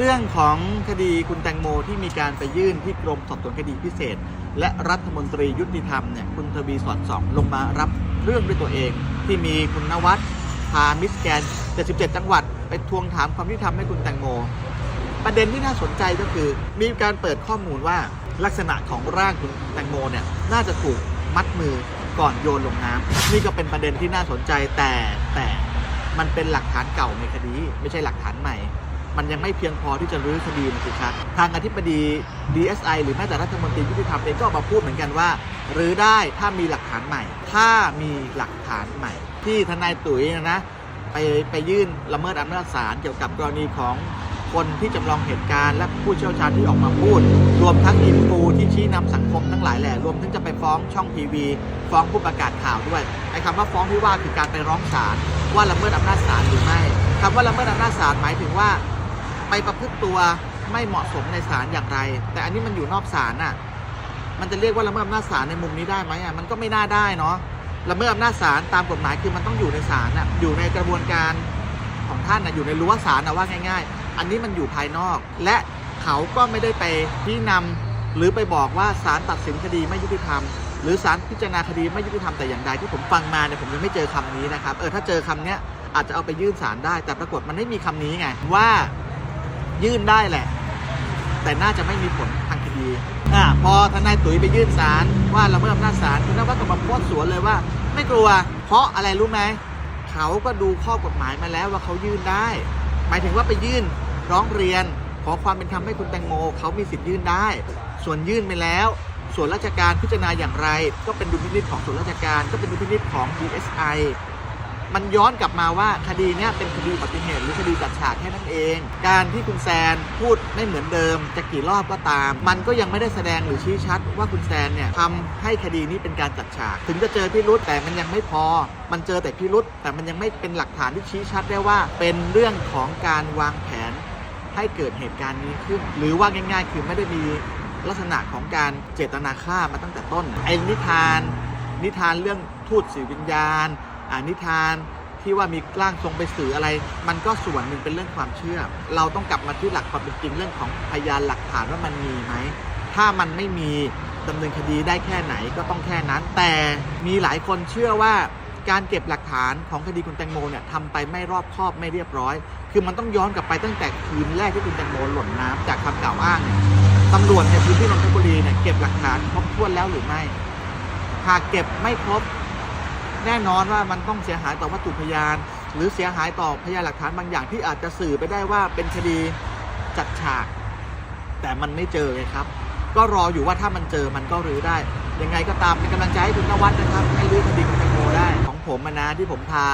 เรื่องของคดีคุณแตงโมที่มีการไปยื่นที่กรมสอบสวนคดีพิเศษ และรัฐมนตรียุติธรรมเนี่ยคุณทวีสอดสองลงมารับเรื่องด้วยตัวเอง ที่มีคุณนวัดพามิสแกน 77 จังหวัด ไปทวงถามความยุติธรรมให้คุณแตงโม ประเด็นที่น่าสนใจก็คือ มีการเปิดข้อมูลว่าลักษณะของร่างคุณแตงโมเนี่ยน่าจะถูกมัดมือก่อนโยนลงน้ำนี่ก็เป็นประเด็นที่น่าสนใจแต่แต่มันเป็นหลักฐานเก่าในคดี ไม่ใช่หลักฐานใหม่ มันยังไม่เพียงพอที่จะรื้อคดีนะสิครับทางอธิบดี DSI หรือแม้แต่รัฐมนตรียุติธรรมเองก็ออกมาพูดเหมือนกันว่ารื้อได้ถ้ามีหลักฐานใหม่ ถ้ามีหลักฐานใหม่ ที่ทนายตุ๋ยนะนะไปไปยื่นละเมิดอำนาจศาลเกี่ยวกับกรณีของคนที่จำลองเหตุการณ์และผู้เชี่ยวชาญที่ออกมาพูด รวมทั้งอินฟูที่ชี้นำสังคมทั้งหลายแหล่รวมทั้งจะไปฟ้องช่องทีวี ฟ้องผู้ประกาศข่าวด้วยไอ้คำว่าฟ้องที่ว่าคือการไปร้องศาลว่าละเมิดอำนาจศาลหรือไม่คำว่าละเมิดอำนาจศาลหมายถึงว่า ไปประพฤติตัวไม่เหมาะสมในศาลอย่างไร แต่อันนี้มันอยู่นอกศาลน่ะ มันจะเรียกว่าละเมิดอำนาจศาลในมุมนี้ได้ไหมอะมันก็ไม่น่าได้เนาะละเมิดอำนาจศาลตามกฎหมายคือมันต้องอยู่ในศาลน่ะอยู่ในกระบวนการของท่านน่ะอยู่ในรั้วศาลน่ะว่าง่าย ๆ อันนี้มันอยู่ภายนอก และเขาก็ไม่ได้ไปชี้นำหรือไปบอกว่าศาลตัดสินคดีไม่ยุติธรรม หรือศาลพิจารณาคดีไม่ยุติธรรมแต่อย่างใดที่ผมฟังมาเนี่ยผมยังไม่เจอคำนี้นะครับเออถ้าเจอคำเนี้ยอาจจะเอาไปยื่นศาลได้ แต่ปรากฏมันไม่มีคำนี้ไงว่า ยื่นได้แหละ แต่น่าจะไม่มีผลทางคดีอ่าพอทนายตุ๋ยไปยื่นศาลว่าละเมิดอำนาจศาลคุณนวัดก็มาโพสสวนเลยว่า ไม่กลัว เพราะอะไรรู้ไหมเขาก็ดูข้อกฎหมายมาแล้วว่าเขายื่นได้ หมายถึงว่าไปยื่นร้องเรียน ขอความเป็นธรรมให้คุณแตงโมเขามีสิทธิ์ยื่นได้ ส่วนยื่นไปแล้ว ส่วนราชการพิจารณาอย่างไร ก็เป็นดุลพินิจของส่วนราชการก็เป็นดุลพินิจของ DSI มันย้อนกลับมาว่าคดีเนี้ยเป็นคดีอุบัติเหตุหรือคดีจัดฉากแค่นั้นเอง การที่คุณแซนพูดไม่เหมือนเดิมจะกี่รอบก็ตาม มันก็ยังไม่ได้แสดงหรือชี้ชัดว่าคุณแซนเนี่ยทำให้คดีนี้เป็นการจัดฉาก ถึงจะเจอพิรุษแต่มันยังไม่พอ มันเจอแต่พิรุษแต่มันยังไม่เป็นหลักฐานที่ชี้ชัดได้ว่า เป็นเรื่องของการวางแผน ให้เกิดเหตุการณ์นี้ขึ้น หรือว่าง่าย ๆ คือไม่ได้มีลักษณะของการเจตนาฆ่ามาตั้งแต่ต้นไอ้นิทาน นิทานเรื่องทูตสื่อวิญญาณ นิทานที่ว่ามีร่างทรงไปสื่ออะไร มันก็ส่วนหนึ่งเป็นเรื่องความเชื่อ เราต้องกลับมาที่หลักความเป็นจริงเรื่องของพยานหลักฐานว่ามันมีไหม ถ้ามันไม่มีดำเนินคดีได้แค่ไหนก็ต้องแค่นั้น แต่มีหลายคนเชื่อว่าการเก็บหลักฐานของคดีคุณแตงโมเนี่ยทำไปไม่รอบคอบไม่เรียบร้อย คือมันต้องย้อนกลับไปตั้งแต่คืนแรกที่คุณแตงโมหล่นน้ำจากคำกล่าวอ้างเนี่ยตำรวจในพื้นที่นนทบุรีเนี่ยเก็บหลักฐานครบถ้วนแล้วหรือไม่ หากเก็บไม่ครบ แน่นอนว่ามันต้องเสียหายต่อวัตถุพยาน หรือเสียหายต่อพยานหลักฐานบางอย่างที่อาจจะสื่อไปได้ว่าเป็นคดีจัดฉาก แต่มันไม่เจอไงครับ ก็รออยู่ว่าถ้ามันเจอมันก็รื้อได้ ยังไงก็ตามเป็นกำลังใจให้คุณนวัดนะครับ ให้รื้อคดีคุณแตงโมได้ของผมนะที่ผมพา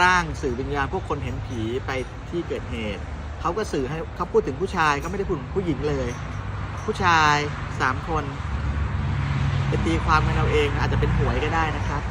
ร่างสื่อวิญญาณพวกคนเห็นผีไปที่เกิดเหตุเขาก็สื่อให้เขาพูดถึงผู้ชายเขาไม่ได้พูดถึงผู้หญิงเลย ผู้ชายสามคนไปตีความกันเอาเองอาจจะเป็นหวยก็ได้นะครับ